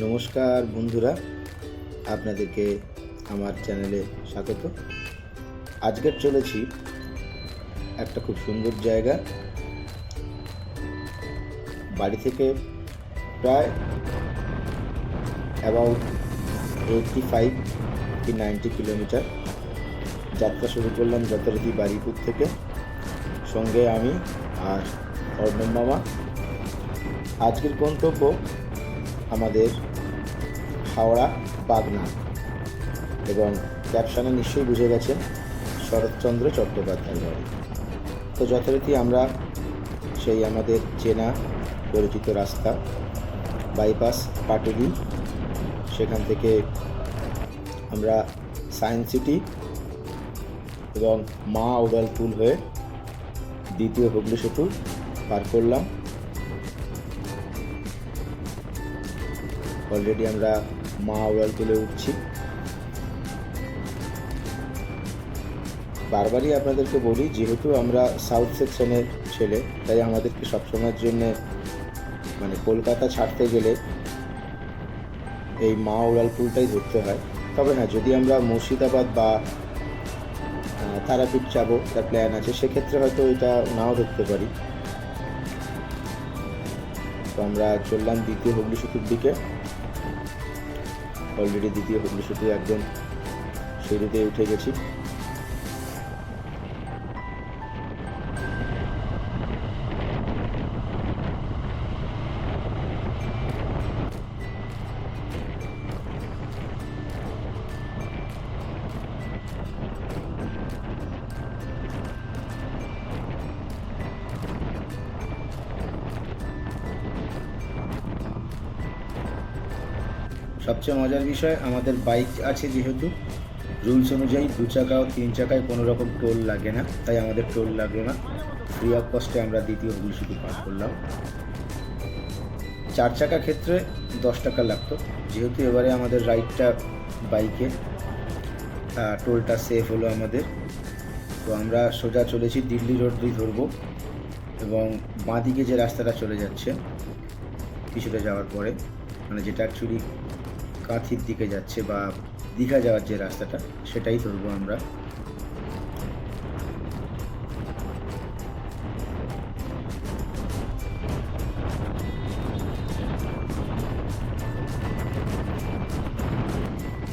নমস্কার বন্ধুরা, আপনাদেরকে আমার চ্যানেলে স্বাগত। আজকের চলেছি একটা খুব সুন্দর জায়গা। বাড়ি থেকে প্রায় অ্যাবাউট এইটটি ফাইভ কি নাইনটি কিলোমিটার যাত্রা শুরু করলাম যথারীতি বাড়িপুর থেকে। সঙ্গে আমি আর অর্ণব মামা। আজকের গন্তব্য আমাদের হাওড়া বাগনা এবং ক্যাপশনে নিশ্চয়ই বুঝে গেছেন শরৎচন্দ্র চট্টোপাধ্যায় বাড়ি। তো যথারীতি আমরা সেই আমাদের চেনা, পরিচিত রাস্তা বাইপাস পাটুলি, সেখান থেকে আমরা সায়েন্স সিটি এবং মা ওডালপুল হয়ে দ্বিতীয় হুগলি সেতু পার করলাম। অলরেডি আমরা মা ওড়াল তুলে উঠছি। বারবারই আপনাদেরকে বলি, যেহেতু আমরা সাউথ সেকশনের ছেলে, তাই আমাদেরকে সবসময়ের জন্যে মানে কলকাতা ছাড়তে গেলে এই মা ওড়াল পুলটাই ধরতে হয়। তবে হ্যাঁ যদি আমরা মুর্শিদাবাদ বা তারাপীঠ যাব, তার প্ল্যান আছে, সেক্ষেত্রে হয়তো এটা নাও ধরতে পারি। তো আমরা চললাম দ্বিতীয় হুগলি সেতুর দিকে অলরেডি দ্বিতীয় হুগলি সেতু একদম শুরুতে উঠে গেছি। সবচেয়ে মজার বিষয়, আমাদের বাইক আছে যেহেতু। রুলস অনুযায়ী দু চাকা ও তিন চাকায় কোনো রকম টোল লাগে না, তাই আমাদের টোল লাগল না। ফ্রি অফ কস্টে আমরা দ্বিতীয় হুগলি শুধু পাস করলাম। চার চাকা ক্ষেত্রে দশ টাকা লাগতো, যেহেতু এবারে আমাদের রাইডটা বাইকে টোলটা সেফ হলো আমাদের। তো আমরা সোজা চলেছি দিল্লি রোড দিয়ে ধরবো, এবং বাঁদিকে যে রাস্তাটা চলে যাচ্ছে, কিছুটা যাওয়ার পরে মানে যেটা অ্যাকচুয়ালি কাঁথির দিকে যাচ্ছে বা দীঘা যাওয়ার যে রাস্তাটা, সেটাই ধরবো আমরা।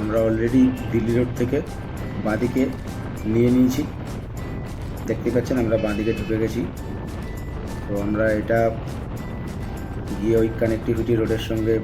আমরা অলরেডি দিল্লি রোড থেকে বাঁদিকে নিয়ে নিয়েছি। দেখতে পাচ্ছেন আমরা বাঁদিকে ঢুকে গেছি। তো আমরা এটা গিয়ে ওই কানেক্টিভিটি রোডের সঙ্গে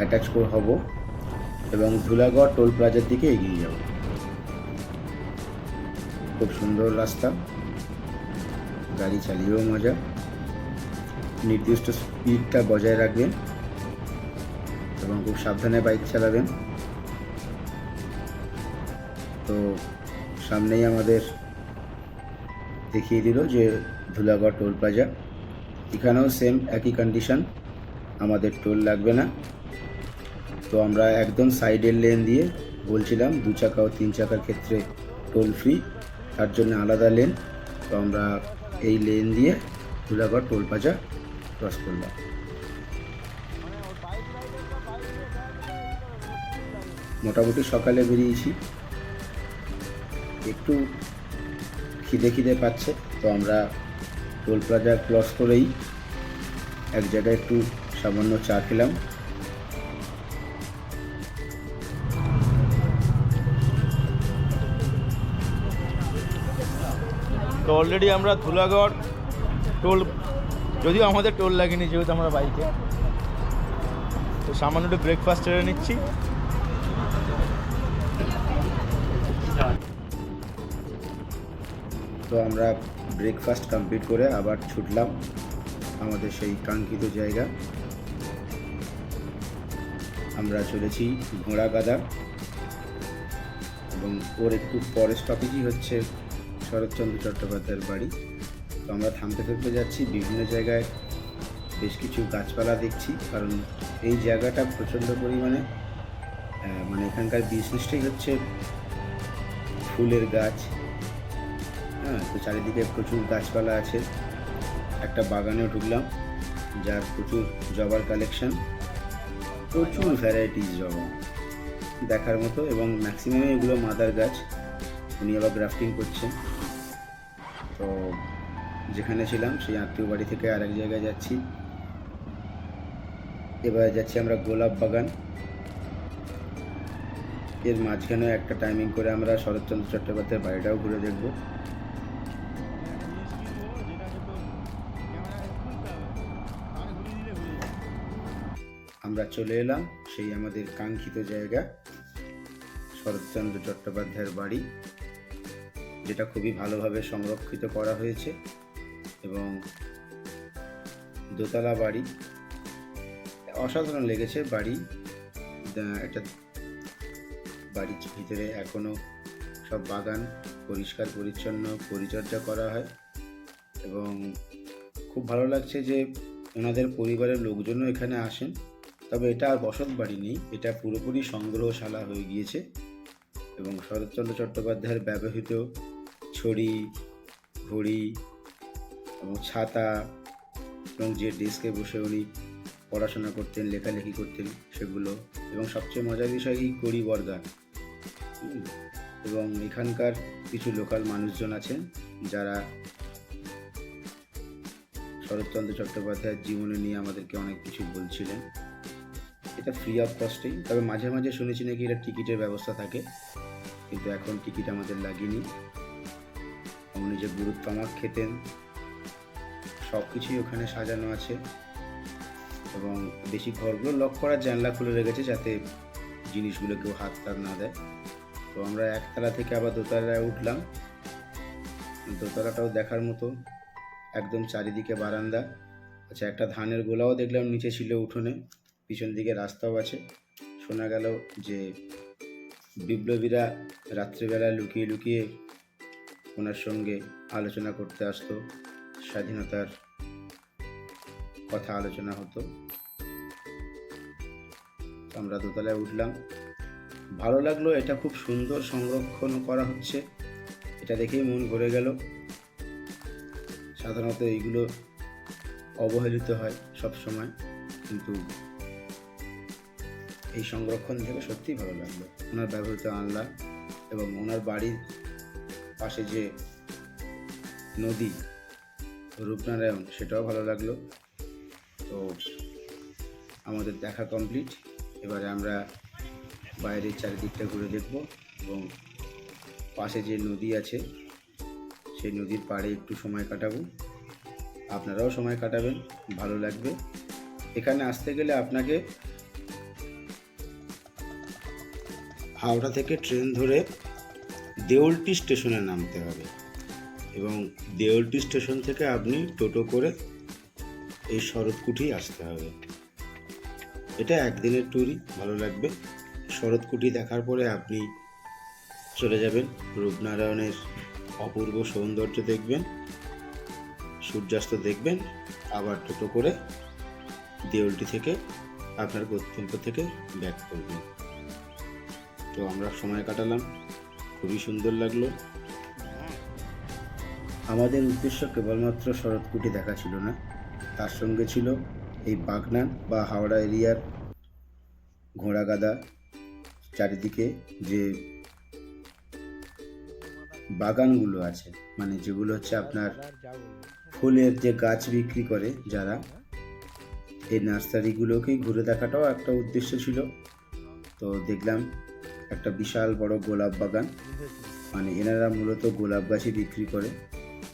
অ্যাটাচ হব এবং ধুলাগড় টোল প্লাজার দিকে এগিয়ে যাব। খুব সুন্দর রাস্তা। গাড়ি চালিয়েও মজা। নির্দিষ্ট স্পিডটা বজায় রাখবেন এবং খুব সাবধানে বাইক চালাবেন। তো সামনেই আমাদের দেখিয়ে দিল যে ধুলাগড় টোল প্লাজা। এখানেও সেম একই কন্ডিশন আমাদের টোল লাগবে না। তো আমরা একদম সাইডের লেন দিয়ে বলছিলাম দু চাকা ও তিন চাকার ক্ষেত্রে টোল ফ্রি তার জন্য আলাদা লেন তো আমরা এই লেন দিয়ে ধুলাগড় টোল প্লাজা ক্রস করলাম। মোটামুটি সকালে বেরিয়েছি। একটু খিদে খিদে পাচ্ছে, তো আমরা টোল প্লাজা ক্রস করেই এক জায়গায় একটু সামান্য চা খেলাম। তো অলরেডি আমরা ধুলাগড় টোল, যদিও আমাদের টোল লাগেনি যেহেতু আমরা বাইকে। তো সামান্য একটু ব্রেকফাস্ট সেরে নিচ্ছি। তো আমরা ব্রেকফাস্ট কমপ্লিট করে আবার ছুটলাম আমাদের সেই কাঙ্ক্ষিত জায়গা। আমরা চলেছি ঘোড়াগাদা। এবং ওর একটু পরের স্টপেজই হচ্ছে শরৎচন্দ্র চট্টোপাধ্যায়ের বাড়ি। তো আমরা থামতে থামতে যাচ্ছি, বিভিন্ন জায়গায় বেশ কিছু গাছপালা দেখছি, কারণ এই জায়গাটা প্রচণ্ড পরিমাণে মানে এখানকার বিজনেসটাই হচ্ছে ফুলের গাছ। হ্যাঁ তো চারিদিকে প্রচুর গাছপালা আছে। একটা বাগানেও ঢুকলাম, যার প্রচুর জবার কালেকশন। প্রচুর ভ্যারাইটিস জবা দেখার মতো এবং ম্যাক্সিমাম এগুলো মাদার গাছ। উনি আবার গ্রাফটিং করছেন। তো যেখানে ছিলাম, সেই আত্মীয় বাড়ি থেকে আরেক জায়গায় যাচ্ছি। এবার যাচ্ছি আমরা গোলাপ বাগান। এর মাঝখানে একটা টাইমিং করে আমরা শরৎচন্দ্র চট্টোপাধ্যায়ের বাড়িটাও ঘুরে দেখব। আমরা চলে এলাম সেই আমাদের কাঙ্ক্ষিত জায়গা, শরৎচন্দ্র চট্টোপাধ্যায়ের বাড়ি। যেটা খুবই ভালোভাবে সংরক্ষিত করা হয়েছে এবং দোতলা বাড়ি। অসাধারণ লেগেছে বাড়ি। একটা বাড়ির ভিতরে এখনও সব বাগান পরিষ্কার, পরিচ্ছন্ন, পরিচর্যা করা হয় এবং খুব ভালো লাগছে যে ওনাদের পরিবারের লোকজনও এখানে আসেন। তবে এটা আর বসত বাড়ি নেই, এটা পুরোপুরি সংগ্রহশালা হয়ে গিয়েছে এবং শরৎচন্দ্র চট্টোপাধ্যায়ের ব্যবহৃত ছড়ি ঘড়ি এবং ছাতা এবং যে ডেস্কে বসে উনি পড়াশোনা করতেন, লেখালেখি করতেন সেগুলো এবং সবচেয়ে মজার বিষয় এই কড়ি বর্গা এবং এখানকার কিছু লোকাল মানুষজন আছেন যারা শরৎচন্দ্র চট্টোপাধ্যায়ের জীবনে নিয়ে আমাদেরকে অনেক কিছু বলছিলেন। এটা ফ্রি অফ কস্টেই তবে মাঝে মাঝে শুনেছি নাকি এটা টিকিটের ব্যবস্থা থাকে। কিন্তু এখন টিকিট আমাদের লাগেনি। উনি যে গুরুত্ব আমার খেতেন সব কিছুই ওখানে সাজানো আছে এবং বেশি ঘরগুলো লক করার জানলা খুলে রেখেছে যাতে জিনিসগুলো কেউ হাত তার না দেয়। তো আমরা একতলা থেকে আবার দোতলায় উঠলাম। দোতলাটাও দেখার মতো, একদম চারিদিকে বারান্দা। আচ্ছা একটা ধানের গোলাও দেখলাম নিচে ছিল উঠোনে, পিছন দিকে রাস্তাও আছে। শোনা গেল যে বিপ্লবীরা রাত্রিবেলা লুকিয়ে লুকিয়ে ওনার সঙ্গে আলোচনা করতে আসতো, স্বাধীনতার কথা আলোচনা হতো। আমরা দোতলায় উঠলাম। ভালো লাগল, এটা খুব সুন্দর সংরক্ষণ করা হচ্ছে। এটা দেখেই মন ভরে গেল। সাধারণত এইগুলো অবহেলিত হয় সব সময় কিন্তু এই সংরক্ষণ থেকে সত্যিই ভালো লাগল। ওনার ব্যবহৃত আনলা এবং ওনার বাড়ির পাশে যে নদী, রূপনারায়ণ, সেটাও ভালো লাগল। তো আমাদের দেখা কমপ্লিট এবারে আমরা বাইরের চারিদিকটা ঘুরে দেখব এবং পাশে যে নদী আছে, সেই নদীর পাড়ে একটু সময় কাটাবো। আপনারাও সময় কাটাবেন, ভালো লাগবে। এখানে আসতে গেলে আপনাকে হাওড়া থেকে ট্রেন ধরে দেওলটি স্টেশনে নামতে হবে। এবং দেওলটি স্টেশন থেকে আপনি টোটো করে এই শরৎকুঠি আসতে হবে। এটা একদিনের ট্যুরই ভালো লাগবে। শরৎকুঠি দেখার পরে আপনি চলে যাবেন, রূপনারায়ণের অপূর্ব সৌন্দর্য দেখবেন, সূর্যাস্ত দেখবেন, আবার টোটো করে দেউলটি থেকে আপনার গন্তব্য থেকে ব্যাক করবেন। তো আমরা সময় কাটালাম। খুবই সুন্দর লাগল। আমাদের উদ্দেশ্য কেবলমাত্র শরৎকুটি দেখা ছিল না। তার সঙ্গে ছিল এই বাগনান বা হাওড়া এরিয়ার ঘোড়াগাদা। চারিদিকে যে বাগানগুলো আছে মানে যেগুলো হচ্ছে আপনার ফুলের যে গাছ বিক্রি করে যারা, এই নার্সারিগুলোকেই ঘুরে দেখাটাও একটা উদ্দেশ্য ছিল। তো দেখলাম একটা বিশাল বড় গোলাপ বাগান। মানে এনারা মূলত গোলাপ গাছই বিক্রি করে।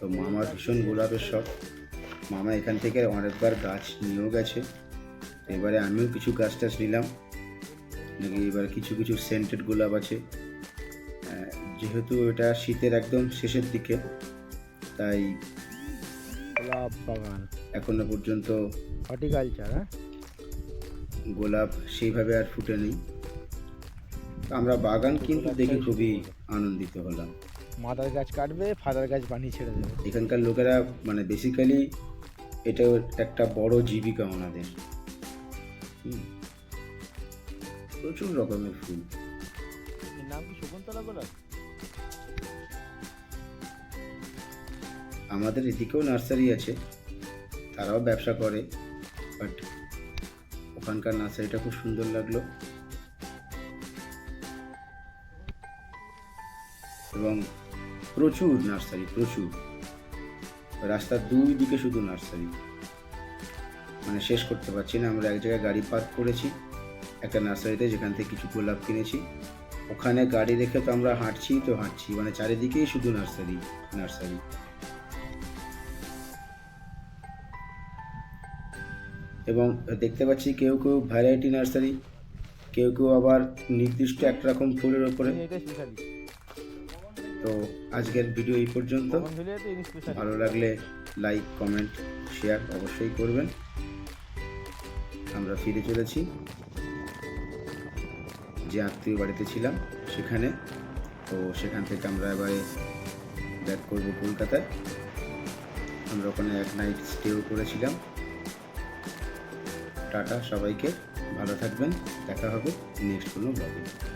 তো মামার ভীষণ গোলাপের শখ। মামা এখান থেকে অনেকবার গাছ নিয়েও গেছে। এবারে আমিও কিছু গাছ টাছ নিলাম। নাকি এবার কিছু কিছু সেন্টেড গোলাপ আছে। যেহেতু এটা শীতের একদম শেষের দিকে তাই গোলাপ বাগান। এখনও পর্যন্ত হর্টিকালচার হ্যাঁ? গোলাপ সেইভাবে আর ফুটে নেই। আমরা বাগান কিন্তু দেখে খুবই আনন্দিত হলাম। মাদার গাছ কাটবে ফাদার গাছ বানিয়ে ছেড়ে দেবে। এখানকার লোকেরা মানে বেসিক্যালি এটা একটা বড় জীবিকা ওনাদের। প্রচুর রকমের ফুল। নাম কি শকুন্তলা গোলাপ আমাদের এদিকেও নার্সারি আছে তারাও ব্যবসা করে বাট ওখানকার নার্সারিটা খুব সুন্দর লাগল। এবং প্রচুর নার্সারি, প্রচুর। রাস্তার দুই দিকে শুধু নার্সারি। মানে শেষ করতে পারছি না। আমরা এক জায়গায় গাড়ি পার্ক করেছি, একটা নার্সারিতে যেখান থেকে কিছু গোলাপ কিনেছি। ওখানে গাড়ি রেখে তো আমরা হাঁটছি, তো হাঁটছি। মানে চারিদিকেই শুধু নার্সারি নার্সারি। এবং দেখতে পাচ্ছি কেউ কেউ ভ্যারাইটি নার্সারি, কেউ কেউ আবার নির্দিষ্ট একরকম ফুলের ওপরে। তো আজকের ভিডিও এই পর্যন্ত। ভালো লাগলে লাইক কমেন্ট শেয়ার অবশ্যই করবেন। আমরা ফিরে চলেছি। যে আত্মীয় বাড়িতে ছিলাম সেখানে। তো সেখান থেকে আমরা এবারে ব্যাক করব কলকাতায়। আমরা ওখানে এক নাইট স্টেও করেছিলাম। টাটা সবাইকে ভালো থাকবেন। দেখা হবে নেক্সট কোনো ব্লগে